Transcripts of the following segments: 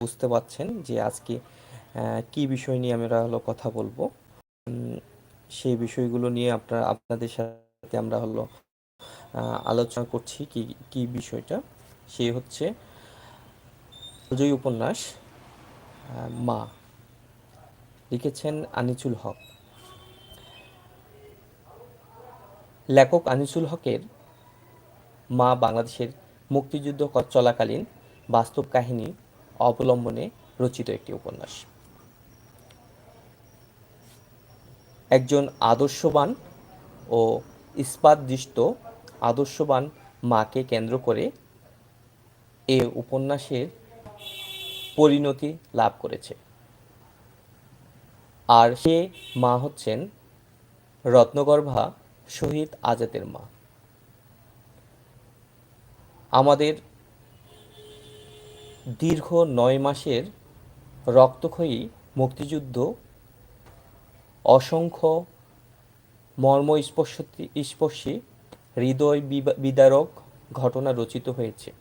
বুঝতে পারছেন যে আজকে কি বিষয় নিয়ে আমরা হলো কথা বলব। সেই বিষয়গুলো নিয়ে আপনারা, আপনাদের সাথে আমরা হলো আলোচনা করছি কি কি বিষয়টা। সে হচ্ছে জয়ী উপন্যাস মা। লিখেছেন আনিসুল হক। লেখক আনিসুল হকের মা বাংলাদেশের মুক্তিযুদ্ধ চলাকালীন বাস্তব কাহিনী অবলম্বনে রচিত একটি উপন্যাস। একজন আদর্শবান ও ইস্পাতদৃষ্ট আদর্শবান মাকে কেন্দ্র করে এ উপন্যাসের পরিণতি লাভ করেছে। আর সে মা হচ্ছেন রত্নগর্ভা শহীদ আজাদের মা। আমাদের দীর্ঘ নয় মাসের রক্তক্ষয়ী মুক্তিযুদ্ধ, অসংখ্য মর্মস্পর্শী স্পর্শী হৃদয় বিদারক ঘটনা রচিত হয়েছে।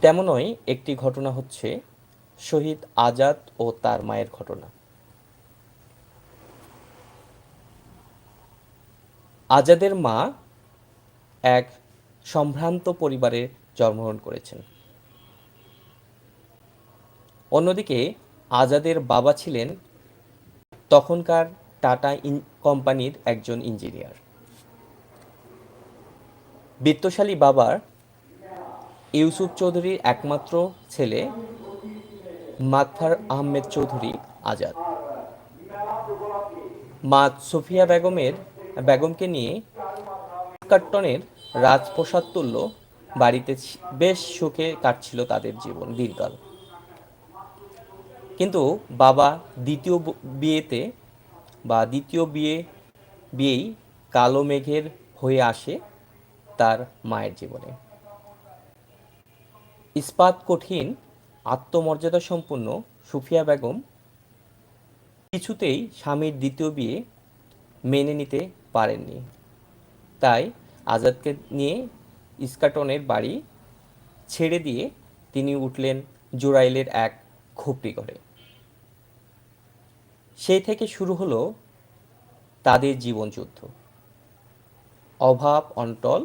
তেমনই একটি ঘটনা হচ্ছে শহীদ আজাদ ও তার মায়ের ঘটনা। আজাদের মা এক সম্ভ্রান্ত পরিবারে জন্মগ্রহণ করেছেন। অন্যদিকে আজাদের বাবা ছিলেন তখনকার টাটা ইন কোম্পানির একজন ইঞ্জিনিয়ার। বিত্তশালী বাবার ইউসুফ চৌধুরীর একমাত্র ছেলে মাকফার আহমেদ চৌধুরী আজাদ। মা সুফিয়া বেগমের বেগমকে নিয়ে কাট্টনের রাজপ্রসাদ তুল্য বাড়িতে বেশ সুখে কাটছিল তাদের জীবন দীর্ঘকাল কিন্তু বাবা দ্বিতীয় বিয়েতে বা দ্বিতীয় বিয়ে, বিয়েই কালো মেঘের হয়ে আসে তার মায়ের জীবনে। ইস্পাত কঠিন, আত্মমর্যাদা সম্পন্ন সুফিয়া বেগম কিছুতেই স্বামীর দ্বিতীয় বিয়ে মেনে নিতে পারেননি। তাই আজাদকে নিয়ে ইস্কাটনের বাড়ি ছেড়ে দিয়ে তিনি উঠলেন জোরাইলের এক খুপড়ি ঘরে। সেই থেকে শুরু হলো তাদের জীবনযুদ্ধ অভাব অন্টল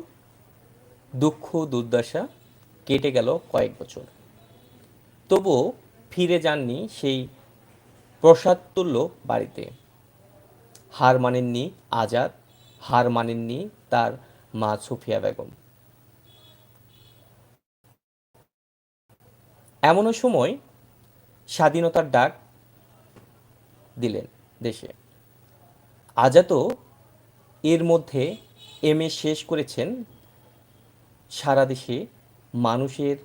দুঃখ, দুর্দশা কেটে গেল কয়েক বছর। তবুও ফিরে যাননি সেই প্রসাদতুল্য বাড়িতে। হার মানেননি আজাদ, হার মানেননি তার মা সুফিয়া বেগম। এমনও সময় স্বাধীনতার ডাক দিলেন দেশে। আজাদও এর মধ্যে এম এ শেষ করেছেন। সারা দেশে মানুষের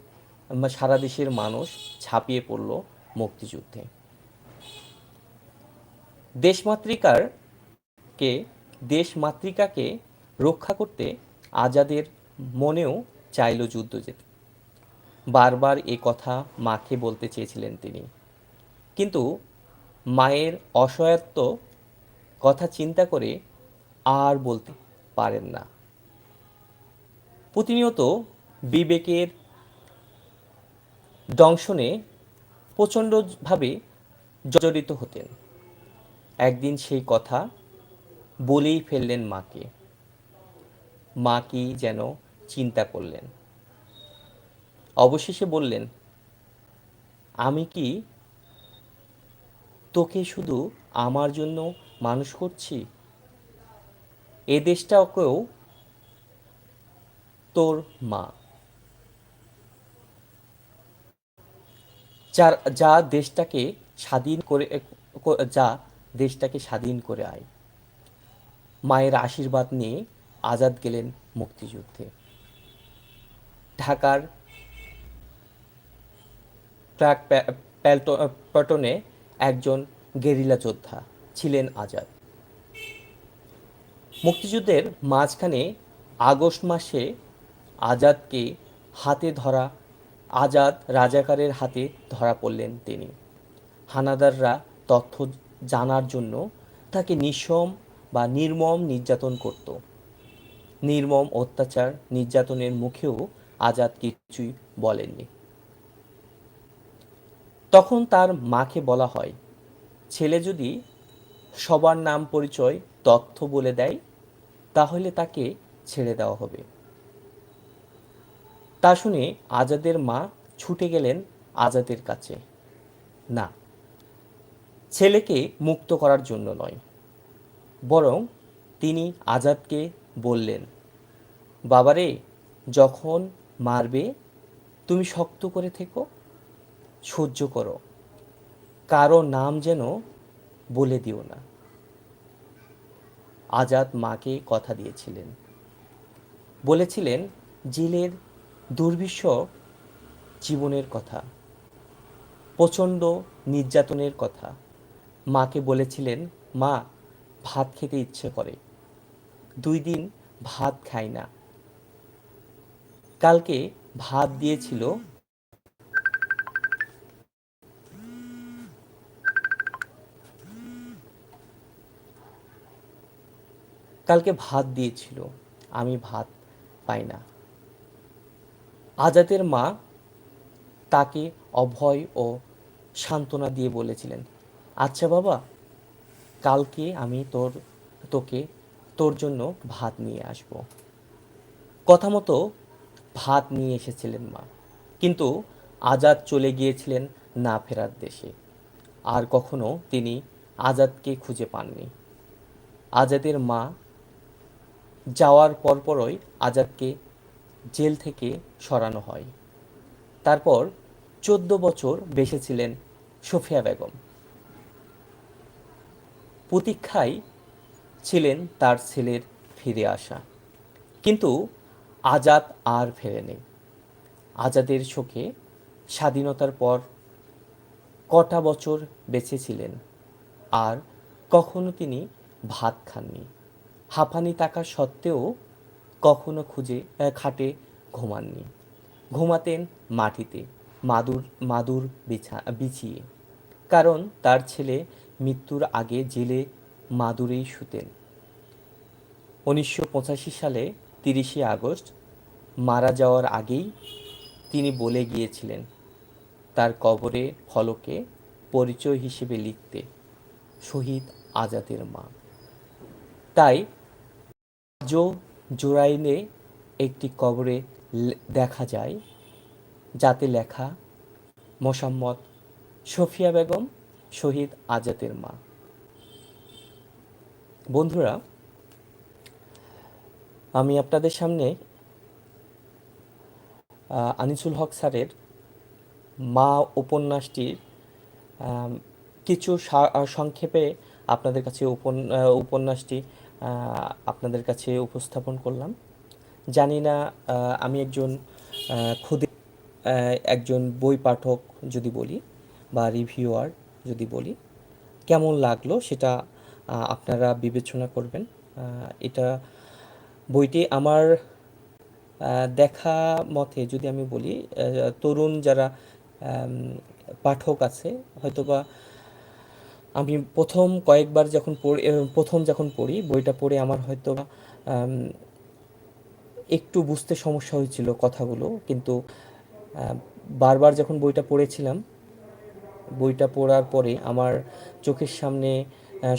সারা দেশের মানুষ ছাপিয়ে পড়ল মুক্তিযুদ্ধে। দেশমাতৃকার কে, দেশমাতৃকাকে রক্ষা করতে আজাদের মনেও চাইল যুদ্ধ যেতে। বারবার এ কথা মাকে বলতে চেয়েছিলেন তিনি। কিন্তু মায়ের অসহায়ত্ব কথা চিন্তা করে আর বলতে পারেন না। প্রতিনিয়ত বিবেকের দংশনে প্রচণ্ডভাবে জর্জরিত হতেন। একদিন সেই কথা বলেই ফেললেন মাকে। মা কি যেন চিন্তা করলেন। অবশেষে বললেন, আমি কি তোকে শুধু আমার জন্য মানুষ করছি? এ দেশটাকেও তোর মা। যার, যা দেশটাকে স্বাধীন করে যা দেশটাকে স্বাধীন করে আয়। মায়ের আশীর্বাদ নিয়ে আজাদ গেলেন মুক্তিযুদ্ধে। ঢাকার ট্রাক প্যাটনে একজন গেরিলা যোদ্ধা ছিলেন আজাদ মুক্তিযুদ্ধের মাঝখানে আগস্ট মাসে আজাদকে হাতে ধরা, আজাদ রাজাকারের হাতে ধরা পড়লেন তিনি। হানাদাররা তথ্য জানার জন্য তাকে নিঃসম বা নির্মম নির্যাতন করত। নির্মম অত্যাচার নির্যাতনের মুখেও আজাদ কিছুই বলেননি। তখন তার মাকে বলা হয় ছেলে যদি সবার নাম পরিচয়, তথ্য বলে দেয়, তাহলে তাকে ছেড়ে দেওয়া হবে। তা শুনে আজাদের মা ছুটে গেলেন আজাদের কাছে। না, ছেলেকে মুক্ত করার জন্য নয়, বরং তিনি আজাদকে বললেন, বাবারে, যখন মারবে, তুমি শক্ত করে থেকো, সহ্য করো। কারও নাম যেন বলে দিও না। আজাদ মাকে কথা দিয়েছিলেন। বলেছিলেন, জেলের দুর্বিষহ জীবনের কথা, প্রচণ্ড নির্যাতনের কথা। মাকে বলেছিলেন, মা, ভাত খেতে ইচ্ছে করে। দুই দিন ভাত খাই না। কালকে ভাত দিয়েছিল কালকে ভাত দিয়েছিল। আমি ভাত পাই না। আজাদের মা তাকে অভয় ও সান্ত্বনা দিয়ে বলেছিলেন আচ্ছা বাবা, কালকে আমি তোর, তোকে, তোর জন্য ভাত নিয়ে আসব। কথা মতো ভাত নিয়ে এসেছিলেন মা। কিন্তু আজাদ চলে গিয়েছিলেন না ফেরার দেশে। আর কখনো তিনি আজাদকে খুঁজে পাননি। আজাদের মা যাওয়ার পরপরই আজাদকে জেল থেকে সরানো হয়। তারপর চোদ্দ বছর বেসেছিলেন সোফিয়া বেগম। প্রতীক্ষায় ছিলেন তার ছেলের ফিরে আসা। কিন্তু আজাদ আর ফেরেনি। আজাদের শোকে স্বাধীনতার পর কটা বছর বেঁচেছিলেন আর কখনো তিনি ভাত খাননি। হাঁপানি থাকা সত্ত্বেও কখনো খুঁজে খাটে ঘুমাননি। ঘুমাতেন মাটিতে, মাদুর মাদুর বিছা, বিছিয়ে। কারণ তার ছেলে মৃত্যুর আগে জেলে মাদুরেই শুতেন। উনিশশো পঁচাশি সালে তিরিশে আগস্ট, মারা যাওয়ার আগেই তিনি বলে গিয়েছিলেন, তার কবরে ফলকে পরিচয় হিসেবে লিখতে শহীদ আজাদের মা। তাই জো জোরাইনে একটি কবরে দেখা যায়, যাতে লেখা, মোসাম্মদ শফিয়া বেগম শহীদ আজাদের মা। বন্ধুরা, আমি আপনাদের সামনে আনিসুল হক স্যারের মা উপন্যাসটির কিছু সংক্ষেপে আপনাদের কাছে উপন উপন্যাসটি আপনাদের কাছে উপস্থাপন করলাম। জানি না আমি একজন ক্ষুদে একজন বই পাঠক যদি বলি বা রিভিউয়ার যদি বলি, কেমন লাগল সেটা আপনারা বিবেচনা করবেন। এটা বইটি আমার দেখা মতে যদি আমি বলি তরুণ যারা পাঠক আছে, হয়তোবা আমি প্রথম কয়েকবার যখন পড়ি প্রথম যখন পড়ি, বইটা পড়ে আমার হয়তো একটু বুঝতে সমস্যা হয়েছিল কথাগুলো, কিন্তু বারবার যখন বইটা পড়েছিলাম, বইটা পড়ার পরে আমার চোখের সামনে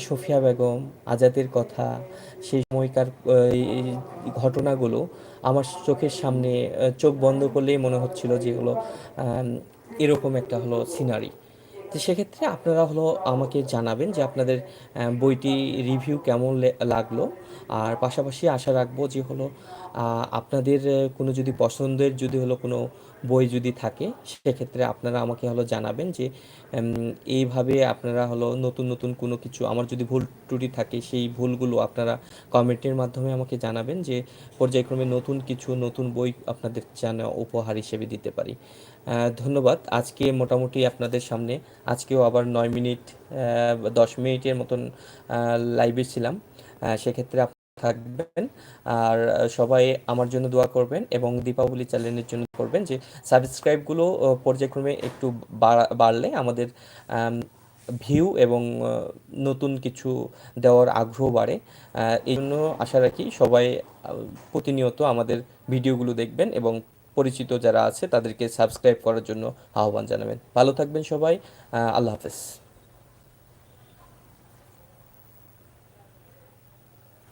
সফিয়া বেগম, আজাদের কথা, সেই সময়কার ঘটনাগুলো আমার চোখের সামনে চোখ বন্ধ করলেই মনে হচ্ছিল যেগুলো এরকম একটা হলো সিনারি তো সেক্ষেত্রে আপনারা হলো আমাকে জানাবেন যে আপনাদের বইটি রিভিউ কেমন লাগল। আর পাশাপাশি আশা রাখব যে হলো আপনাদের কোনো যদি পছন্দের যদি হলো কোনো বই যদি থাকে, সেক্ষেত্রে আপনারা আমাকে হলো জানাবেন যে এইভাবে আপনারা হলো নতুন নতুন কোনো কিছু, আমার যদি ভুল ত্রুটি থাকে, সেই ভুলগুলো আপনারা কমেন্টের মাধ্যমে আমাকে জানাবেন যে, পর্যায়ক্রমে নতুন কিছু, নতুন বই আপনাদের যেন উপহার হিসেবে দিতে পারি। ধন্যবাদ। আজকে মোটামুটি আপনাদের সামনে, আজকেও আবার নয় মিনিট দশ মিনিটের মতন লাইভে ছিলাম। সেক্ষেত্রে থাকবেন। আর সবাই আমার জন্য দোয়া করবেন এবং দীপাবলি চ্যানেলের জন্য করবেন যে সাবস্ক্রাইবগুলো পর্যায়ক্রমে একটু বাড়লে আমাদের ভিউ এবং নতুন কিছু দেওয়ার আগ্রহ বাড়ে। এই জন্য আশা রাখি সবাই প্রতিনিয়ত আমাদের ভিডিওগুলো দেখবেন এবং পরিচিত যারা আছে তাদেরকে সাবস্ক্রাইব করার জন্য আহ্বান জানাবেন। ভালো থাকবেন সবাই আল্লাহ হাফেজ।